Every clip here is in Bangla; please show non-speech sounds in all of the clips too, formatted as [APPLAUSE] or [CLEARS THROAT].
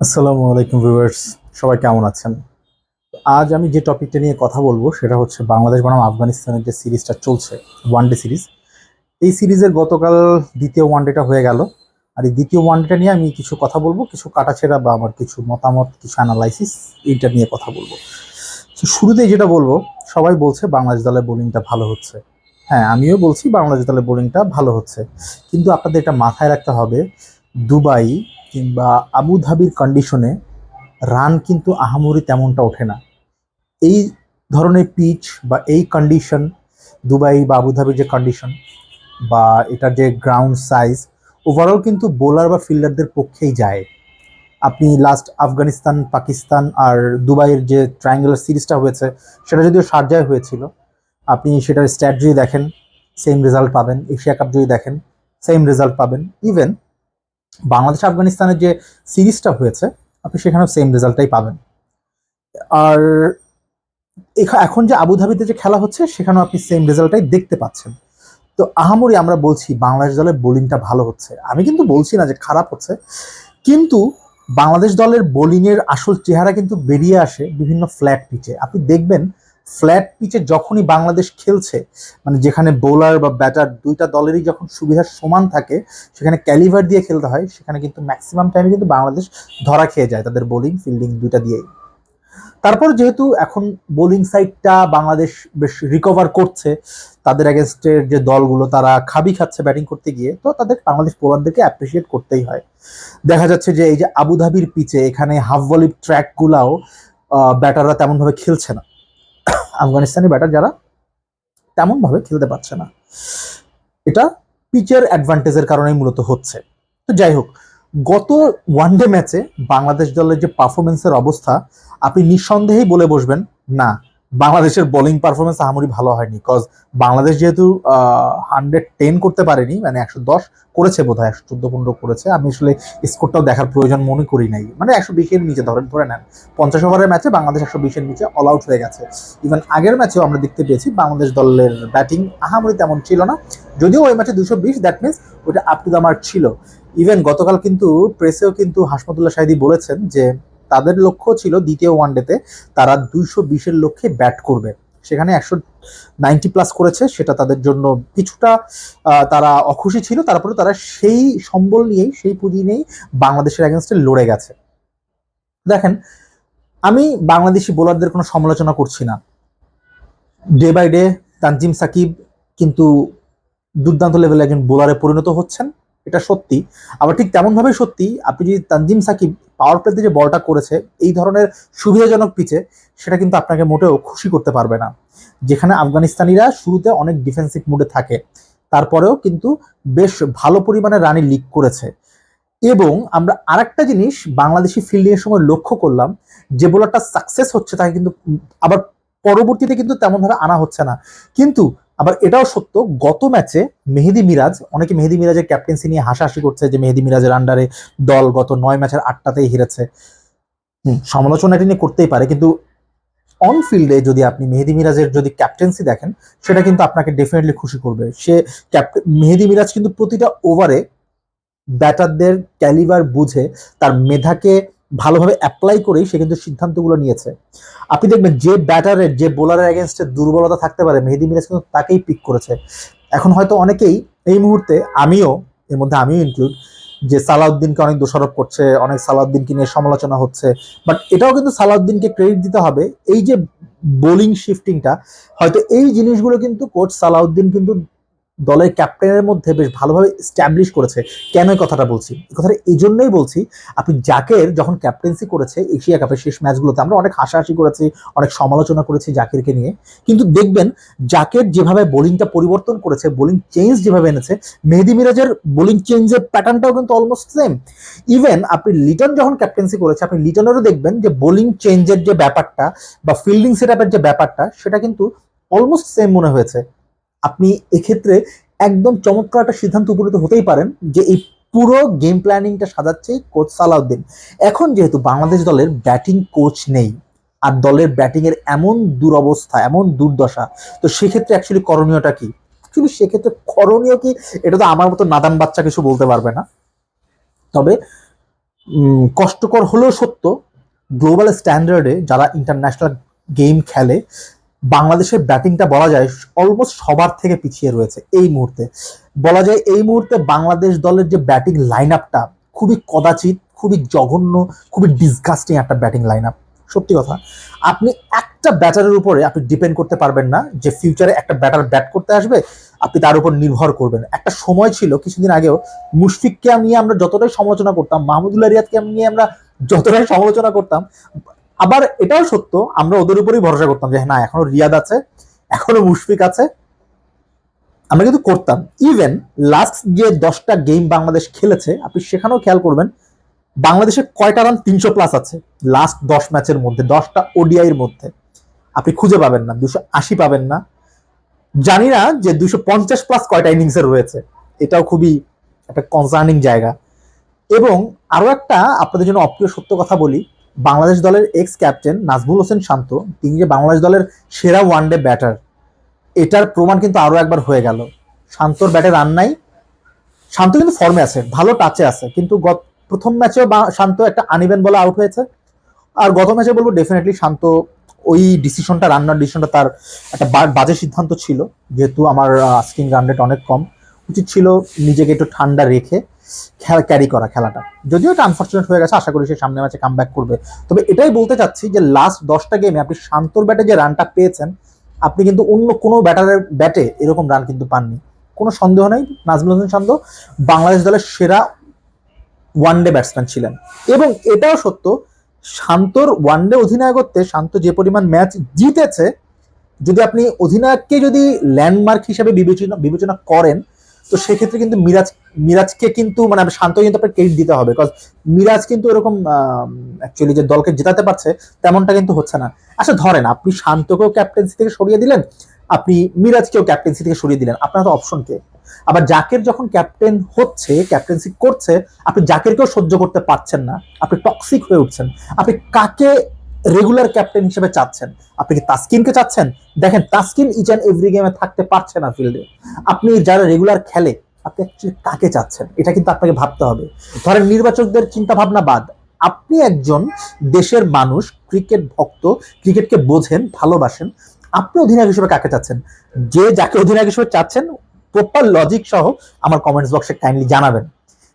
আসসালামু আলাইকুম ভিউয়ার্স, সবাই কেমন আছেন? আজ আমি যে টপিকটা নিয়ে কথা বলব সেটা হচ্ছে বাংলাদেশ বনাম আফগানিস্তানের যে সিরিজটা চলছে ওয়ান ডে সিরিজ। এই সিরিজের গতকাল দ্বিতীয় ওয়ান ডেটা হয়ে গেল। আর এই দ্বিতীয় ওয়ান ডেটা নিয়ে আমি কিছু কথা বলব, কিছু কাটাছেড়া বা আমার কিছু মতামত, কিছু অ্যানালাইসিস এইটা নিয়ে কথা বলব। তো শুরুতেই যেটা বলব, সবাই বলছে বাংলাদেশ দলের বোলিংটা ভালো হচ্ছে। হ্যাঁ আমিও বলছি বাংলাদেশ দলের বোলিংটা ভালো হচ্ছে। কিন্তু আপনাদের এটা মাথায় রাখতে হবে, দুবাই কিংবা আবুধাবির কন্ডিশনে রান কিন্তু আহামরি তেমনটা ওঠে না। এই ধরনের পিচ বা এই কন্ডিশন দুবাই বা আবুধাবির যে কন্ডিশন বা এটার যে গ্রাউন্ড সাইজ ওভারঅল কিন্তু বোলার বা ফিল্ডারদের পক্ষেই যায়। আপনি লাস্ট আফগানিস্তান, পাকিস্তান আর দুবাইয়ের যে ট্রায়াঙ্গুলার সিরিজটা হয়েছে, সেটা যদিও সার্জায় হয়েছিল, আপনি সেটার স্ট্যাট যদি দেখেন সেম রেজাল্ট পাবেন। এশিয়া কাপ যদি দেখেন সেম রেজাল্ট পাবেন। ইভেন বাংলাদেশ, আফগানিস্তানের যে সিরিজটা হয়েছে, আপনি সেখানেও সেম রেজাল্টটাই পাবেন। আর এখা- এখন যে আবুধাবিতে যে খেলা হচ্ছে, সেখানেও আপনি সেম রেজাল্টটাই দেখতে পাচ্ছেন। তো আহামরি আমরা বলছি, বাংলাদেশ দলের বোলিংটা ভালো হচ্ছে। আমি কিন্তু বলছি না যে খারাপ হচ্ছে, কিন্তু বাংলাদেশ দলের বোলিংয়ের আসল চেহারা কিন্তু বেরিয়ে আসে বিভিন্ন ফ্ল্যাট পিচে আপনি দেখবেন ফ্ল্যাট পিচে যখনই বাংলাদেশ খেলছে মানে যেখানে বোলার বা ব্যাটার দুইটা দলেরই যখন সুবিধা সমান থাকে, সেখানে ক্যালিভার দিয়ে খেলতে হয়, সেখানে কিন্তু ম্যাক্সিমাম টাইমে কিন্তু বাংলাদেশ ধরা খেয়ে যায় তাদের বোলিং ফিল্ডিং দুইটা দিয়েই। তারপর যেহেতু এখন বোলিং সাইডটা বাংলাদেশ বেশ রিকভার করছে, তাদের অ্যাগেনস্টের যে দলগুলো তারা খাবি খাচ্ছে ব্যাটিং করতে গিয়ে, তো তাদের বাংলাদেশ বোলারদেরকে অ্যাপ্রিসিয়েট করতেই হয়। দেখা যাচ্ছে যে এই যে আবুধাবির পিচে এখানে হাফ ভলি ট্র্যাকগুলাও ব্যাটাররা তেমনভাবে খেলছে না। আফগানিস্তানি ব্যাটার যারা তেমনভাবে খেলতে পারছে না। এটা পিচের অ্যাডভান্টেজের কারণেই মূলত হচ্ছে। তো যাই হোক, গত ওয়ানডে ম্যাচে বাংলাদেশ দলের যে পারফরমেন্সের অবস্থা, আপনি নিঃসন্দেহেই বলে বসবেন, না। বাংলাদেশের বোলিং পারফরমেন্স আহামরি ভালো হয়নি কজ বাংলাদেশ যেহেতু হান্ড্রেড টেন করতে পারেনি মানে একশো দশ করেছে বোধ হয় একশো চোদ্দ পনেরো করেছে। আমি আসলে স্কোরটাও দেখার প্রয়োজন মনে করি নাই। মানে একশো বিশের নিচে, ধরেন, ধরে নেন, পঞ্চাশ ওভারের ম্যাচে বাংলাদেশ একশো বিশের নিচে অল আউট হয়ে গেছে। ইভেন আগের ম্যাচেও আমরা দেখতে পেয়েছি, বাংলাদেশ দলের ব্যাটিং আহামরি তেমন ছিল না। যদিও ওই ম্যাচে দুশো বিশ দ্যাট মিনস ওইটা আপ টু দ্য মার্ক ছিল। ইভেন গতকাল কিন্তু প্রেসেও কিন্তু হাসমতুল্লাহ শাহিদি বলেছেন যে তাদের লক্ষ্য ছিল দ্বিতীয় ওয়ানডেতে তারা দুইশো বিশের লক্ষ্যে ব্যাট করবে। সেখানে একশো নাইনটি প্লাস করেছে, সেটা তাদের জন্য কিছুটা তারা অখুশি ছিল। তারপরে তারা সেই সম্বল নিয়েই, সেই পুঁজি নিয়েই বাংলাদেশের অ্যাগেনস্টে লড়ে গেছে। দেখেন, আমি বাংলাদেশি বোলারদের কোনো সমালোচনা করছি না। Day by day Tanzim Sakib কিন্তু দুর্দান্ত লেভেলে একজন বোলারে পরিণত হচ্ছেন। এটা সত্যি। আবার ঠিক তেমনভাবে সত্যি, আপনি যদি তানজিম সাকিব পাওয়ার প্লেতে যে বলটা করেছে, এই ধরনের সুবিধাজনক পিচে সেটা কিন্তু আপনাকে মোটেও খুশি করতে পারবে না। যেখানে আফগানিস্তানিরা শুরুতে অনেক ডিফেন্সিভ মুডে থাকে, তারপরেও কিন্তু বেশ ভালো পরিমাণে রানি লিক করেছে। এবং আমরা আরেকটা জিনিস বাংলাদেশি ফিল্ডিংয়ের সময় লক্ষ্য করলাম, যে বোলারটা সাকসেস হচ্ছে তাকে কিন্তু, আবার পরবর্তীতে কিন্তু তেমনভাবে আনা হচ্ছে না। কিন্তু আবার এটাও সত্য গত ম্যাচে মেহেদি মিরাজ অনেকে মেহেদি মিরাজের ক্যাপ্টেন্সি নিয়ে হাসাহাসি করছে যে মেহেদি মিরাজের আন্ডারে দল গত নয় ম্যাচের আটটাতেই হেরেছে। হুম, সমালোচনা এটি নিয়ে করতেই পারে কিন্তু অন ফিল্ডে যদি আপনি মেহেদি মিরাজের যদি ক্যাপ্টেন্সি দেখেন সেটা কিন্তু আপনাকে ডেফিনেটলি খুশি করবে। সে মেহেদি মিরাজ কিন্তু প্রতিটা ওভারে ব্যাটারদের ক্যালিভার বুঝে তার মেধাকে ভালোভাবে অ্যাপ্লাই করেই সে কিন্তু সিদ্ধান্তগুলো নিয়েছে। আপনি দেখবেন যে ব্যাটারের, যে বোলারের এগেনস্টে দুর্বলতা থাকতে পারে, মেহেদি মিরাজ কিন্তু তাকেই পিক করেছে। এখন হয়তো অনেকেই এই মুহূর্তে আমিও, এর মধ্যে আমিও ইনক্লুড যে সালাউদ্দিনকে অনেক দোষারোপ করছে, অনেক সালাউদ্দিনকে নিয়ে সমালোচনা হচ্ছে বাট এটাও কিন্তু সালাউদ্দিনকে ক্রেডিট দিতে হবে। এই যে বোলিং শিফটিংটা হয়তো এই জিনিসগুলো কিন্তু কোচ সালাউদ্দিন কিন্তু দলের ক্যাপ্টেনের মধ্যে বেশ ভালোভাবে স্ট্যাবলিশ করেছে। কেন এই কথাটা বলছি? এই কথাটা এই জন্যই বলছি, আপনি জাকের যখন ক্যাপ্টেন্সি করেছে এশিয়া কাপের শেষ ম্যাচগুলোতে, আমরা অনেক হাসাহাসি করেছি, অনেক সমালোচনা করেছি জাকিরকে নিয়ে। কিন্তু দেখবেন, জাকের যেভাবে বোলিংটা পরিবর্তন করেছে বোলিং চেঞ্জ যেভাবে এনেছে, মেহেদি মিরাজের বোলিং চেঞ্জের প্যাটার্নটাও কিন্তু অলমোস্ট সেম ইভেন আপনি লিটন যখন ক্যাপ্টেন্সি করেছে, আপনি লিটনেরও দেখবেন যে বোলিং চেঞ্জের যে ব্যাপারটা বা ফিল্ডিং সেট যে ব্যাপারটা, সেটা কিন্তু অলমোস্ট সেম মনে হয়েছে। আপনি এক্ষেত্রে একদম চমৎকার একটা সিদ্ধান্ত উপনীত হতেই পারেন যে এই পুরো গেম প্ল্যানিংটা সাজাচ্ছে কোচ সালাউদ্দিন। এখন যেহেতু বাংলাদেশ দলের ব্যাটিং কোচ নেই, আর দলের ব্যাটিংয়ের এমন দুরবস্থা, এমন দুর্দশা, তো সেক্ষেত্রে অ্যাকচুয়ালি করণীয়টা কি? অ্যাকচুয়ালি সেক্ষেত্রে করণীয় কি? এটা তো আমার মতো নাদান বাচ্চা কিছু বলতে পারবে না। তবে কষ্টকর হলেও সত্য গ্লোবাল স্ট্যান্ডার্ডে যারা ইন্টারন্যাশনাল গেম খেলে বাংলাদেশের ব্যাটিংটা বলা যায় অলমোস্ট সবার থেকে পিছিয়ে রয়েছে এই মুহূর্তে। বলা যায় এই মুহূর্তে বাংলাদেশ দলের যে ব্যাটিং লাইন আপটা খুবই কদাচিৎ, খুবই জঘন্য, খুবই ডিসগাস্টিং একটা ব্যাটিং লাইন আপ সত্যি কথা, আপনি একটা ব্যাটারের উপরে আপনি ডিপেন্ড করতে পারবেন না যে ফিউচারে একটা ব্যাটার ব্যাট করতে আসবে, আপনি তার উপর নির্ভর করবেন। একটা সময় ছিল কিছুদিন আগেও মুশফিককে নিয়ে আমরা যতটাই সমালোচনা করতাম, মাহমুদুল্লাহ রিয়াদকে নিয়ে আমরা যতটাই সমালোচনা করতাম আবার এটাও সত্য, আমরা ওদের উপরেই ভরসা করতাম যে, না, এখনও রিয়াদ আছে, এখনও মুশফিক আছে। আমরা কিন্তু করতাম। ইভেন লাস্ট যে দশটা গেম বাংলাদেশ খেলেছে, আপনি সেখানেও খেয়াল করবেন বাংলাদেশের কয়টা রান তিনশো প্লাস আছে লাস্ট দশ ম্যাচের মধ্যে, দশটা ওডিআইয়ের মধ্যে। আপনি খুঁজে পাবেন না, দুশো আশি পাবেন না। জানি না যে দুশো পঞ্চাশ প্লাস কয়টা ইনিংসের রয়েছে, এটাও খুবই একটা কনসার্নিং জায়গা। এবং আরও একটা আপনাদের জন্য অপ্রিয় সত্য কথা বলি বাংলাদেশ দলের এক্স ক্যাপ্টেন নাজমুল হোসেন শান্ত, তিনি যে বাংলাদেশ দলের সেরা ওয়ানডে ব্যাটার এটার প্রমাণ কিন্তু আরও একবার হয়ে গেল। শান্তর ব্যাটে রান নাই। শান্ত কিন্তু ফর্মে আছে, ভালো টাচে আছে, কিন্তু গত প্রথম ম্যাচেও শান্ত একটা আনিবেন বলে আউট হয়েছে। আর গত ম্যাচে বলব ডেফিনেটলি শান্ত ওই ডিসিশনটা রান্নার ডিসিশনটা তার একটা বাজে সিদ্ধান্ত ছিল। যেহেতু আমার স্কিং রান রেট অনেক কম। উচিত ছিল নিজেকে একটু ঠান্ডা রেখে ক্যারি করা খেলাটা। যদিও এটা আনফর্চুনেট হয়ে গেছে, আশা করি সে সামনে ম্যাচে কাম করবে। তবে এটাই বলতে চাচ্ছি যে লাস্ট দশটা গেমে আপনি শান্তর ব্যাটে যে রানটা পেয়েছেন, আপনি কিন্তু অন্য কোনো ব্যাটারের ব্যাটে এরকম রান কিন্তু পাননি। কোনো সন্দেহ নেই, নাজমুল হোসেন শান্ত বাংলাদেশ দলের সেরা ওয়ানডে ব্যাটসম্যান ছিলেন। এবং এটাও সত্য, শান্তর ওয়ানডে অধিনায়কত্বে শান্ত যে পরিমাণ ম্যাচ জিতেছে, যদি আপনি অধিনায়ককে যদি ল্যান্ডমার্ক হিসেবে বিবেচনা বিবেচনা করেন তো সেক্ষেত্রে কিন্তু মিরাজ, মিরাজকে কিন্তু মানে শান্ত কিন্তু আপনার ক্রেডিট দিতে হবে বিকজ মিরাজ কিন্তু এরকম অ্যাকচুয়ালি যে দলকে জেতাতে পারছে, তেমনটা কিন্তু হচ্ছে না। আচ্ছা ধরেন আপনি শান্তকেও ক্যাপ্টেন্সি থেকে সরিয়ে দিলেন, আপনি মিরাজকেও ক্যাপ্টেন্সি থেকে সরিয়ে দিলেন, আপনার তো অপশন কে? আবার জাকের যখন ক্যাপ্টেন হচ্ছে ক্যাপ্টেন্সি করছে, আপনি জাকেরকেও সহ্য করতে পারছেন না, আপনি টক্সিক হয়ে উঠছেন। আপনি কাকে রেগুলার ক্যাপ্টেন হিসেবে চাচ্ছেন। আপনি কি তাস্কিনকে চাচ্ছেন? দেখেন, তাস্কিন ইচ অ্যান্ড এভরি গেমে থাকতে পারছে না ফিল্ডে আপনি যারা রেগুলার খেলে, আপনি অ্যাকচুয়ালি কাকে চাচ্ছেন? এটা কিন্তু আপনাকে ভাবতে হবে। ধরেন, নির্বাচকদের চিন্তা ভাবনা বাদ, আপনি একজন দেশের মানুষ ক্রিকেট ভক্ত ক্রিকেটকে বোঝেন, ভালোবাসেন, আপনি অধিনায়ক হিসেবে কাকে চাচ্ছেন? যে যাকে অধিনায়ক হিসেবে চাচ্ছেন প্রপার লজিক সহ আমার কমেন্টস বক্সে কাইন্ডলি জানাবেন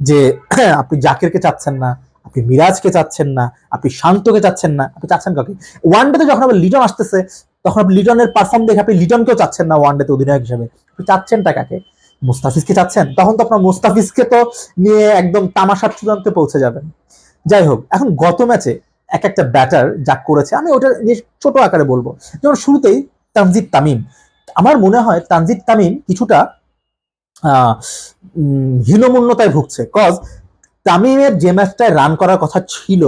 যে [CLEARS THROAT] আপনি জাকিরকে চাচ্ছেন না আপনি মিরাজকে চাচ্ছেন না আপনি শান্তকে চাচ্ছেন না আপনি চাচ্ছেন কাকে ওয়ান ডেতে যখন আবার লিটন আসতেছে তখন আপনি লিটনের পারফর্ম দেখে আপনি লিটনকেও চাচ্ছেন না ওয়ান ডেতে অধিনায়ক হিসেবে। আপনি চাচ্ছেনটা কাকে? মুস্তাফিজকে চাচ্ছেন? তখন তো আপনার মুস্তাফিজকে তো নিয়ে একদম তামাশার চূড়ান্তে পৌঁছে যাবেন। যাই হোক এখন গত ম্যাচে এক একটা ব্যাটার যা করেছে আমি ওটা নিয়ে ছোট আকারে বলব। যেমন শুরুতেই তানজিদ তামিম। আমার মনে হয় তানজিদ তামিম কিছুটা উম, ভুগছে। কজ তামিমের যে ম্যাচটায় রান করার কথা ছিল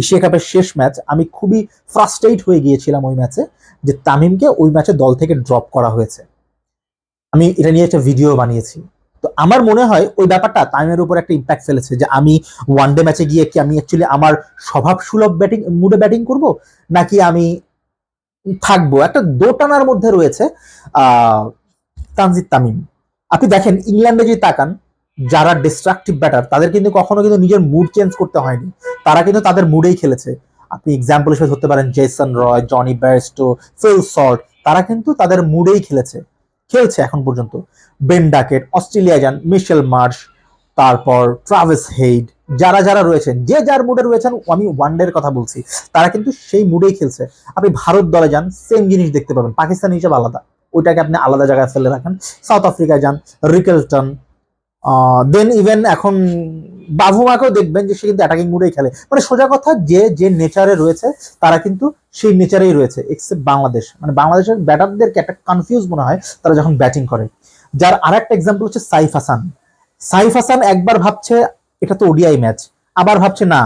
এশিয়া কাপের শেষ ম্যাচ, আমি খুবই ফ্রাস্ট্রেট হয়ে গিয়েছিলাম ওই ম্যাচে যে তামিমকে ওই ম্যাচে দল থেকে ড্রপ করা হয়েছে। আমি এটা নিয়ে একটা ভিডিও বানিয়েছি। তো আমার মনে হয় ওই ব্যাপারটা তামিমের উপর একটা ইম্প্যাক্ট ফেলেছে যে আমি ওয়ান ডে ম্যাচে গিয়ে কি আমি অ্যাকচুয়ালি আমার স্বভাব সুলভ ব্যাটিং মুডে ব্যাটিং করব, নাকি আমি থাকব? একটা দোটানার মধ্যে রয়েছে তানজিদ তামিম। আপনি দেখেন, ইংল্যান্ডে যদি তাকান যারা ডিস্ট্রাকটিভ ব্যাটার তাদের কিন্তু কখনো কিন্তু নিজের মুড চেঞ্জ করতে হয়নি। তারা কিন্তু তাদের মুডেই খেলেছে। আপনি এক্সাম্পল হিসেবে ধরতে পারেন Jason Roy Jonny Bairstow Phil Salt তারা কিন্তু তাদের মুডেই খেলেছে। খেলছে এখন পর্যন্ত। বেন ডাকেট অস্ট্রেলিয়া যান মিশেল মার্শ তারপর ট্রাভেস হেইড যারা যারা রয়েছেন, যে যার মুডে রয়েছেন, আমি ওয়ানডের কথা বলছি, তারা কিন্তু সেই মুডেই খেলছে। আপনি ভারত দলে যান সেম জিনিস দেখতে পাবেন। পাকিস্তান হিসেবে আলাদা। ওইটাকে আপনি আলাদা জায়গায় ফেলে রাখেন। সাউথ আফ্রিকায় যান রিকেলটন দেন ইভেন এখন বাভুমাকেও দেখবেন যে সে কিন্তু অ্যাটাকিং মুডেই খেলে। মানে সোজা কথা, যে যে নেচারে রয়েছে, তারা কিন্তু সেই নেচারেই রয়েছে এক্সেপ্ট বাংলাদেশ। মানে বাংলাদেশের ব্যাটারদেরকে একটা কনফিউজ মনে হয়, তারা যখন ব্যাটিং করে। যার আর একটা এক্সাম্পল হচ্ছে সাইফ হাসান। সাইফ হাসান একবার ভাবছে, এটা তো ওডিআই ম্যাচ আবার ভাবছে, না,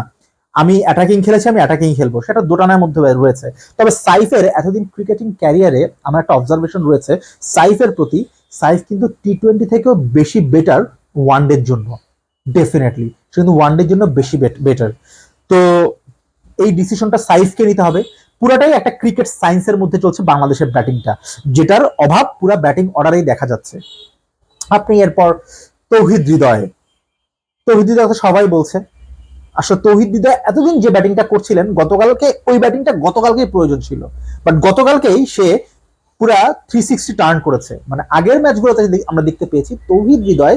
আমি অ্যাটাকিং খেলেছি, আমি অ্যাটাকিং খেলব। সেটা দুটানার মধ্যে রয়েছে। তবে সাইফের এতদিন ক্রিকেটিং ক্যারিয়ারে আমার একটা অবজারভেশন রয়েছে, সাইফের প্রতি, সাইফ কিন্তু টি টোয়েন্টি থেকেও বেশি বেটার ওয়ানডের জন্য ডেফিনেটলি সে কিন্তু ওয়ানডের জন্য বেশি বেটার তো এই ডিসিশনটা সাইজকে নিতে হবে। পুরাটাই একটা ক্রিকেট সায়েন্সের মধ্যে চলছে বাংলাদেশের ব্যাটিংটা যেটার অভাব পুরা ব্যাটিং অর্ডারেই দেখা যাচ্ছে। আপনি এরপর তৌহিদ হৃদয়। তৌহিদ হৃদয় কথা সবাই বলছে। আসলে তৌহিদ হৃদয় এতদিন যে ব্যাটিংটা করছিলেন, গতকালকে ওই ব্যাটিংটা গতকালকেই প্রয়োজন ছিল। বাট গতকালকেই সে পুরা থ্রি সিক্সটি টার্ন করেছে। মানে আগের ম্যাচগুলোতে আমরা দেখতে পেয়েছি, তৌহিদ হৃদয়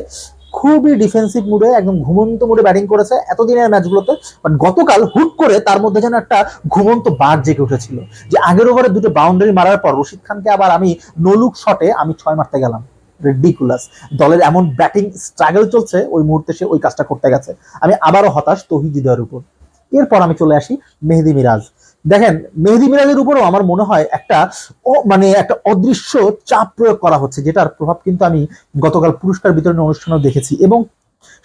খুবই ডিফেন্সিভ মুডে একদম ঘুমন্ত মুডে ব্যাটিং করেছে এতদিনের ম্যাচগুলোতে বাট গতকাল হুট করে তার মধ্যে যেন একটা ঘুমন্ত বাঘ জেগে উঠেছিল। যে আগের ওভারে দুটো বাউন্ডারি মারার পর রশিদ খানকে আবার আমি নলুক শটে আমি ছয় মারতে গেলাম। রেডিকুলাস দলের এমন ব্যাটিং স্ট্রাগল চলছে, ওই মুহূর্তে সে ওই কাজটা করতে গেছে। আমি আবারও হতাশ তৌহিদ হৃদয়ের উপর। এরপর আমি চলে আসি মেহেদি মিরাজ। দেখেন, মেহেদি মিরাজের উপরও আমার মনে হয় একটা মানে একটা অদৃশ্য চাপ প্রয়োগ করা হচ্ছে, যেটার প্রভাব কিন্তু আমি গতকাল পুরস্কার বিতরণী অনুষ্ঠানেও দেখেছি। এবং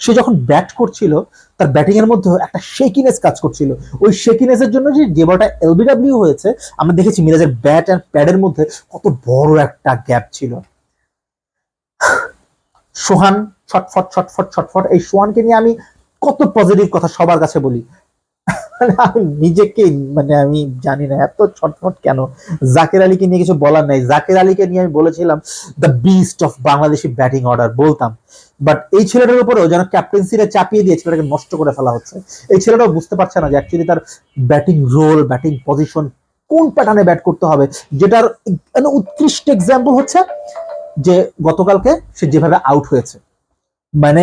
সে যখন ব্যাট করছিল, তার ব্যাটিং এর মধ্যে একটা শেকিনেস কাজ করছিল। ওই শেকিনেসের জন্য যে যে বলটা এলবিডব্লিউ হয়েছে, আমরা দেখেছি মিরাজের ব্যাট অ্যান্ড প্যাডের মধ্যে কত বড় একটা গ্যাপ ছিল। সোহান, ছটফট ছটফট ছটফট, এই সোহানকে নিয়ে আমি কত পজিটিভ কথা সবার কাছে বলি। মানে নিজেকে মানে আমি জানি না, এত ছটফট কেন? জাকের আলীকে নিয়ে কিছু বলার নাই। জাকের আলীকে নিয়ে আমি বলেছিলাম the beast of Bangladeshi batting order বলতাম। বাট এই ছেলেটার উপরেও যেন ক্যাপ্টেন্সিটা চাপিয়ে দিয়ে ছেলেটাকে নষ্ট করে ফেলা হচ্ছে, এই ছেলেটাও বুঝতে পারছে না যে অ্যাকচুয়ালি তার ব্যাটিং রোল ব্যাটিং পজিশন কোন প্যাটার্নে ব্যাট করতে হবে। যেটার মানে উৎকৃষ্ট এক্সাম্পল হচ্ছে যে গতকালকে সে যেভাবে আউট হয়েছে। মানে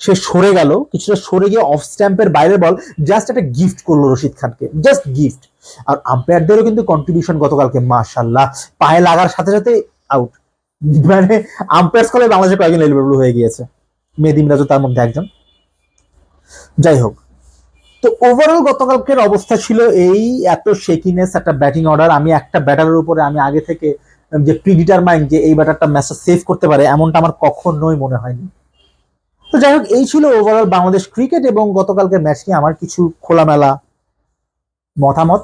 সে সরে গেল, কিছুটা সরে গিয়ে অফ স্ট্যাম্পের বাইরে বল জাস্ট একটা গিফট করল রশিদ খানকে জাস্ট গিফট আর আম্পায়ারদেরও কিন্তু কন্ট্রিবিউশন গতকালকে মাশাল্লাহ পায়ে লাগার সাথে সাথে আউট মানে আম্পায়ার্স কলে বাংলাদেশে কয়েকজন এলিভেবল হয়ে গিয়েছে। মেদিম রাজু, তার মধ্যে একজন। যাই হোক। তো ওভারঅল গতকালকের অবস্থা ছিল এই, এত শেকিনেস একটা ব্যাটিং অর্ডার আমি একটা ব্যাটারের উপরে, আমি আগে থেকে যে প্রিডিটার মাইন্ড যে এই ব্যাটারটা ম্যাচটা সেভ করতে পারে, এমনটা আমার কখনোই মনে হয়নি। তো যাই হোক, এই ছিল ওভারঅল বাংলাদেশ ক্রিকেট এবং গতকালকে ম্যাচ নিয়ে আমার কিছু খোলামেলা মতামত।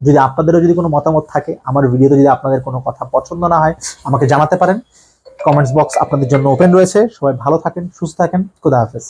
যদি আপনাদেরও যদি কোনো মতামত থাকে, আমার ভিডিওতে যদি আপনাদের কোনো কথা পছন্দ না হয়, আমাকে জানাতে পারেন। কমেন্টস বক্স আপনাদের জন্য ওপেন রয়েছে। সবাই ভালো থাকেন, সুস্থ থাকেন। খুদা হাফেজ।